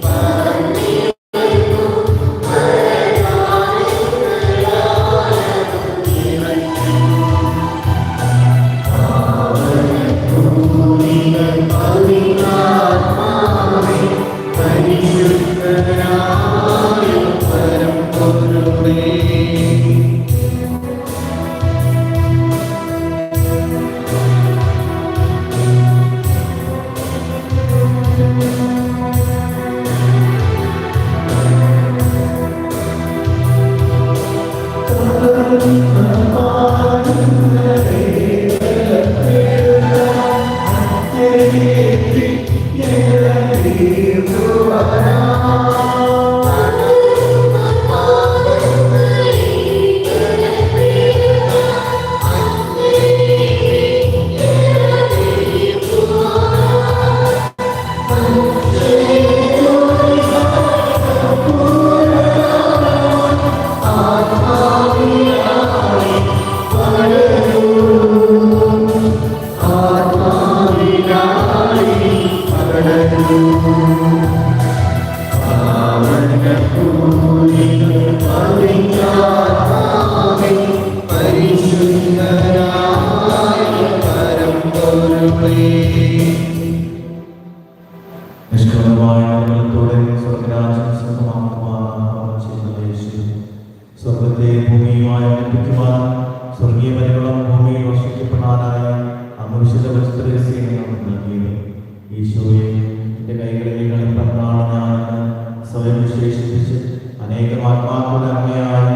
Bye. അമ്മയായ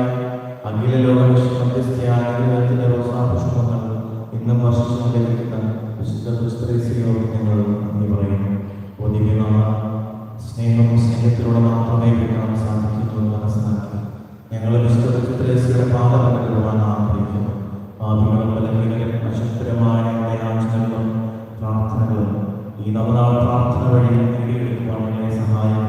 അഖില ലോക വിശ്വമധ്യസ്ഥയായ ദൈവത്തിന്റെ റോസാപുഷ്പങ്ങൾ ഇന്നും വർഷിച്ചു ലഭിക്കുന്ന വിശുദ്ധ ക്രിസ്ത്രീസിനോട് ഞങ്ങൾ പറയുന്നു. ഒതുങ്ങിയുള്ള സ്നേഹവും സ്നേഹത്തിലൂടെ മാത്രമേ കാണാൻ സാധിക്കുന്നു എന്ന് മനസ്സിലാക്കി ഞങ്ങൾ വിശുദ്ധ ക്രിസ്ത്രീസിയുടെ പാതകൾ വരുവാൻ ആഗ്രഹിക്കുന്നു. പാപികളും ബലഹീനരും നക്ഷത്രമായ ഞങ്ങളുടെ ഈ നവനാൾ പ്രാർത്ഥന വഴി നേടിയെടുക്കുവാൻ ഞങ്ങളെ സഹായിക്കും.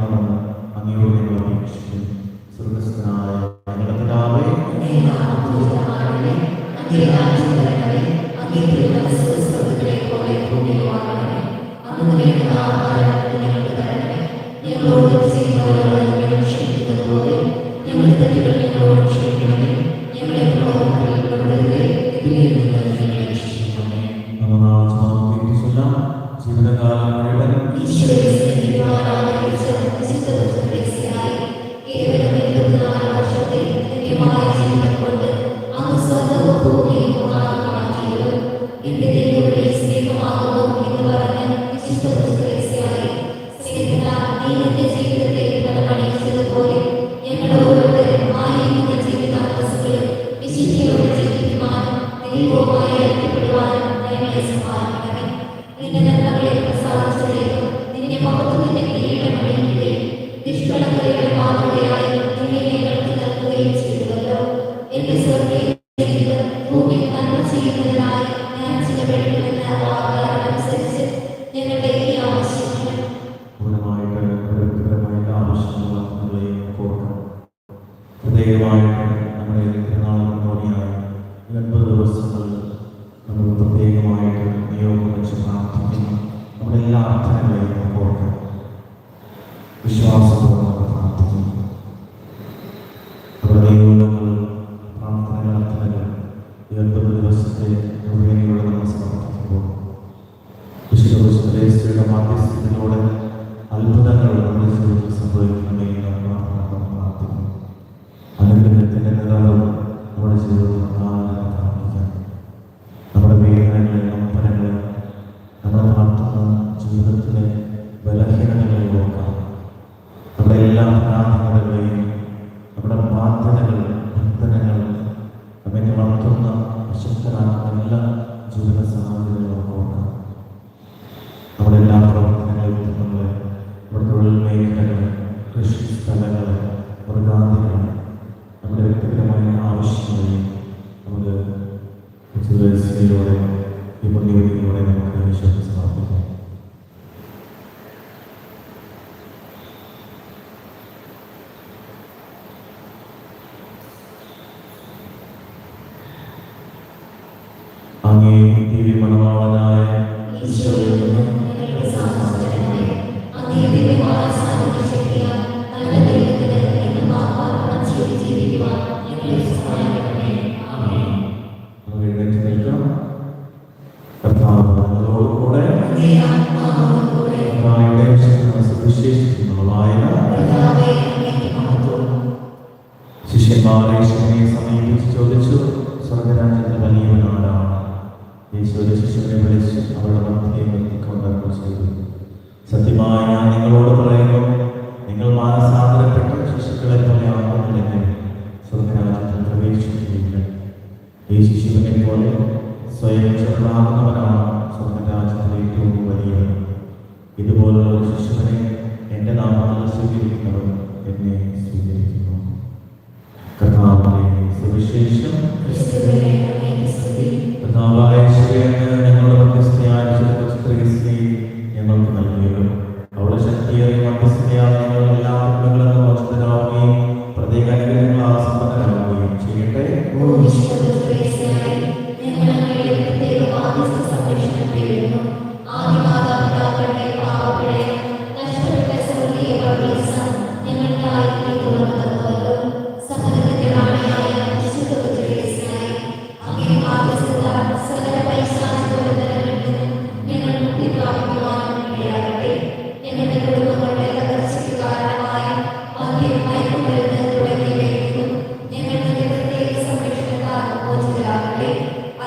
감사합니다. അങ്ങേ ദിവ്യമനനാളനായ ഈശോയുടെ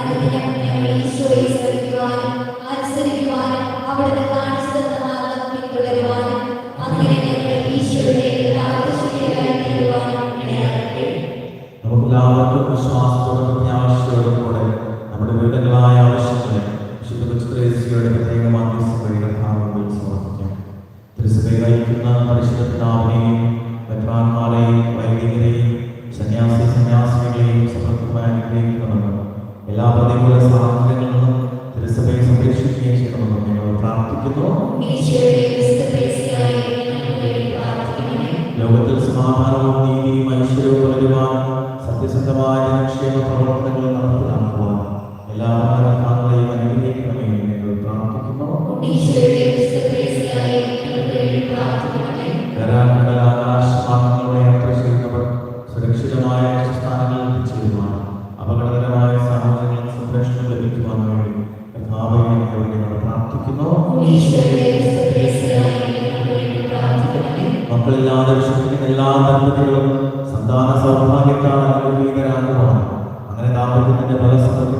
അനുദിനം ഞങ്ങളെ ഈശോയെ ശ്രദ്ധിക്കുവാനും അനുസരിക്കുവാനും അവിടുത്തെ കാണിച്ചു আমাদের ব্যবস্থা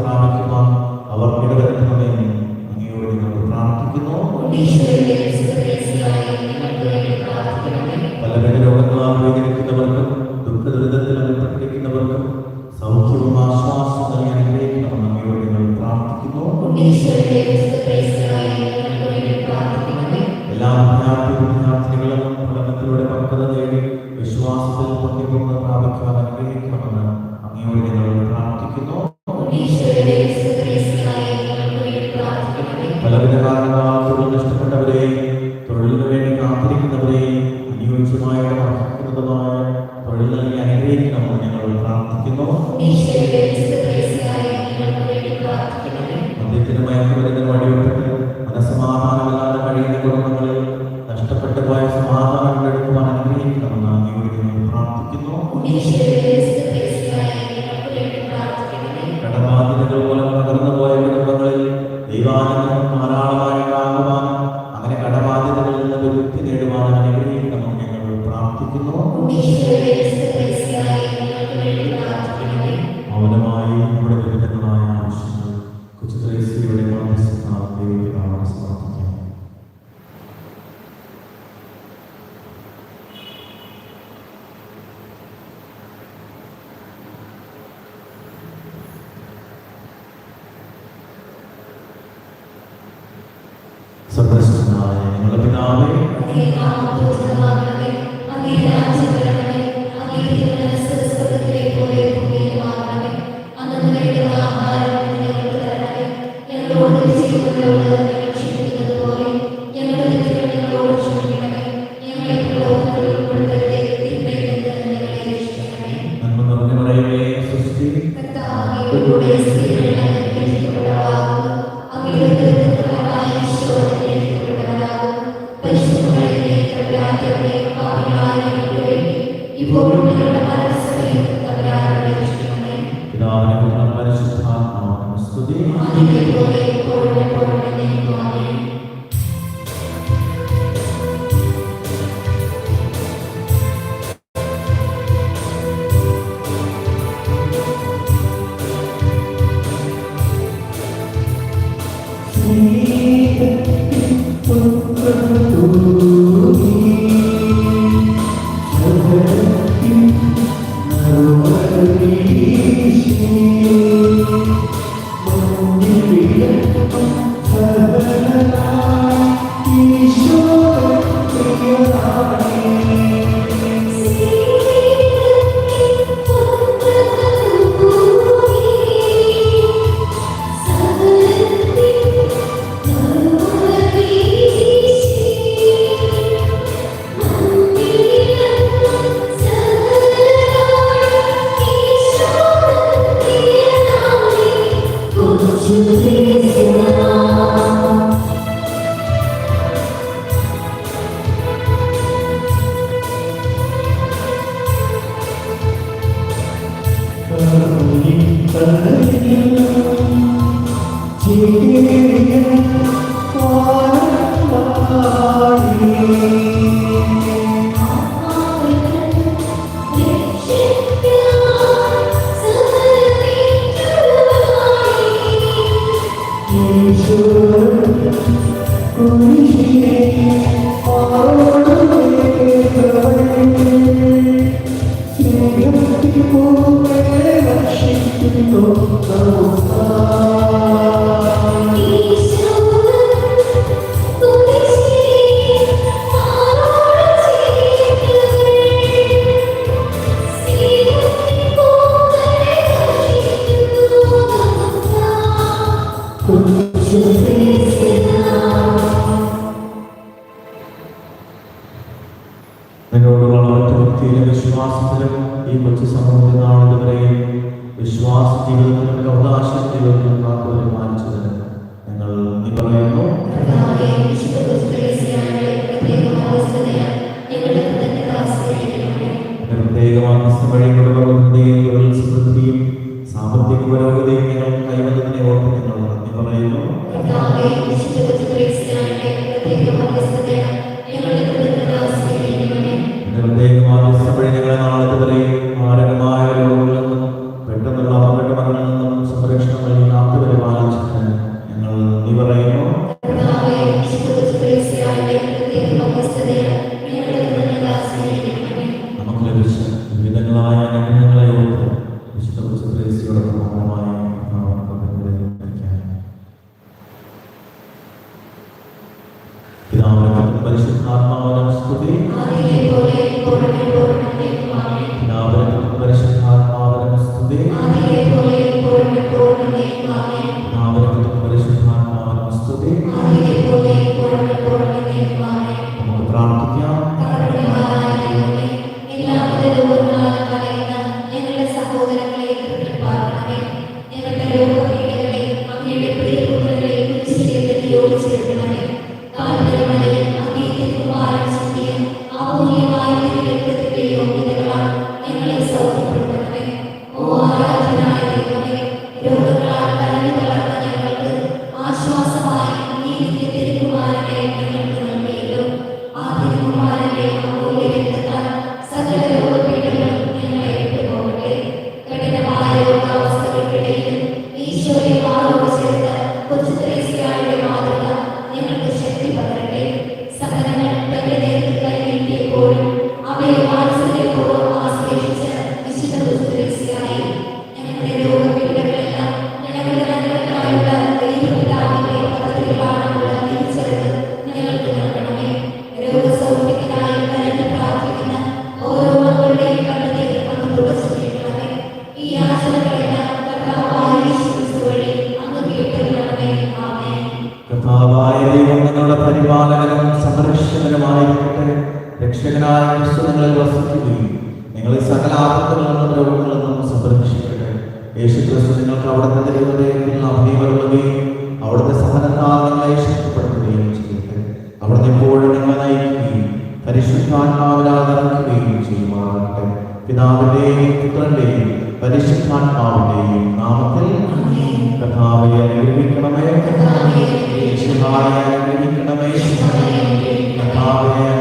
തൊഴിൽ നഷ്ടപ്പെട്ടവരെ തൊഴിലിന് വേണ്ടി കാത്തിരിക്കുന്നവരെ അനുയോജ്യമായ ഫലപ്രദമായ തൊഴിൽ നൽകി അനുഗ്രഹിക്കണമെന്ന് ഞങ്ങൾ പ്രാർത്ഥിക്കുന്നു. നന്ദി പറയുന്നു ഞങ്ങളുടെ பொருளை பொருளை പിതാവിന്റെയും പുത്രന്റെയും പരിശുദ്ധാത്മാവിന്റെയും നാമത്തിൽ കഥാവെ അനുഗ്രഹിക്കണമേ. കഥാവെ അനുഗ്രഹിക്കണമേ കഥാവെ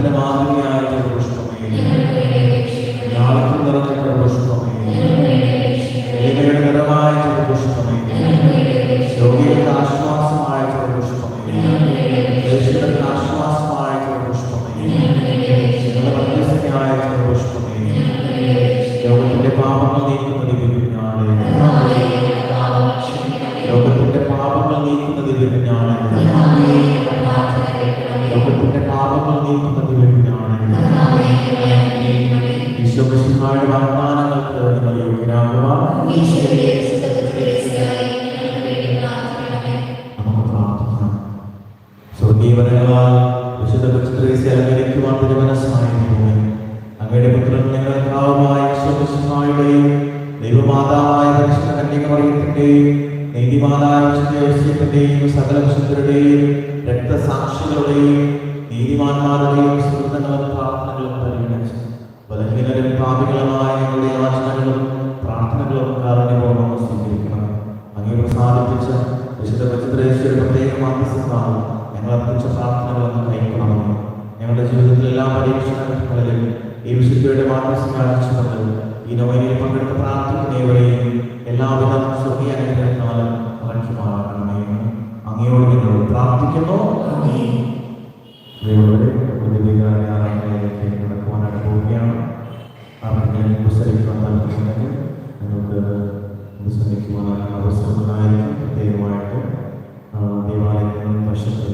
അതിൻ്റെ മാതൃക സ്വർഗീയവരങ്ങളാൽ വിശുദ്ധ പുത്രൻ ഞങ്ങൾക്കാവുമായ ഈശോമിശിഹായുടെയും ദൈവമാതാവായ പരിശുദ്ധ കന്യകമറിയത്തിന്റെയും നീതിമാനായ സകല വിശുദ്ധരുടെയും രക്തസാക്ഷികളുടെയും ഞങ്ങൾ അർപ്പിച്ച പ്രാർത്ഥനകളൊന്നും കൈക്കൊള്ളണം ഞങ്ങളുടെ ജീവിതത്തിൽ എല്ലാ പരീക്ഷണങ്ങളിലും ഈ വിശുദ്ധിയുടെ മാധ്യസ്ഥ അടച്ചു തന്നത് ഈ നോവലിൽ പങ്കെടുത്ത് പ്രാർത്ഥിക്കുന്നവരെയും എല്ലാവിധ സ്വർഗീയ അനുഗ്രഹത്താലും മറച്ചു മാറണമേ അങ്ങയോട് ഞങ്ങൾ പ്രാർത്ഥിക്കുന്നു. ആരാധനയിലേക്ക് നടക്കുവാനായിട്ട് പോവുകയാണ് ആർക്കെങ്കിലും ഉപസരിക്കുവാൻ താല്പര്യമുണ്ടെങ്കിൽ നിങ്ങൾക്ക് ഉപസരിക്കുവാനുള്ള അവസരമുണ്ടായിരിക്കും പ്രത്യേകമായിട്ട് ദേവാലയത്തിൽ നിന്ന് വശത്ത്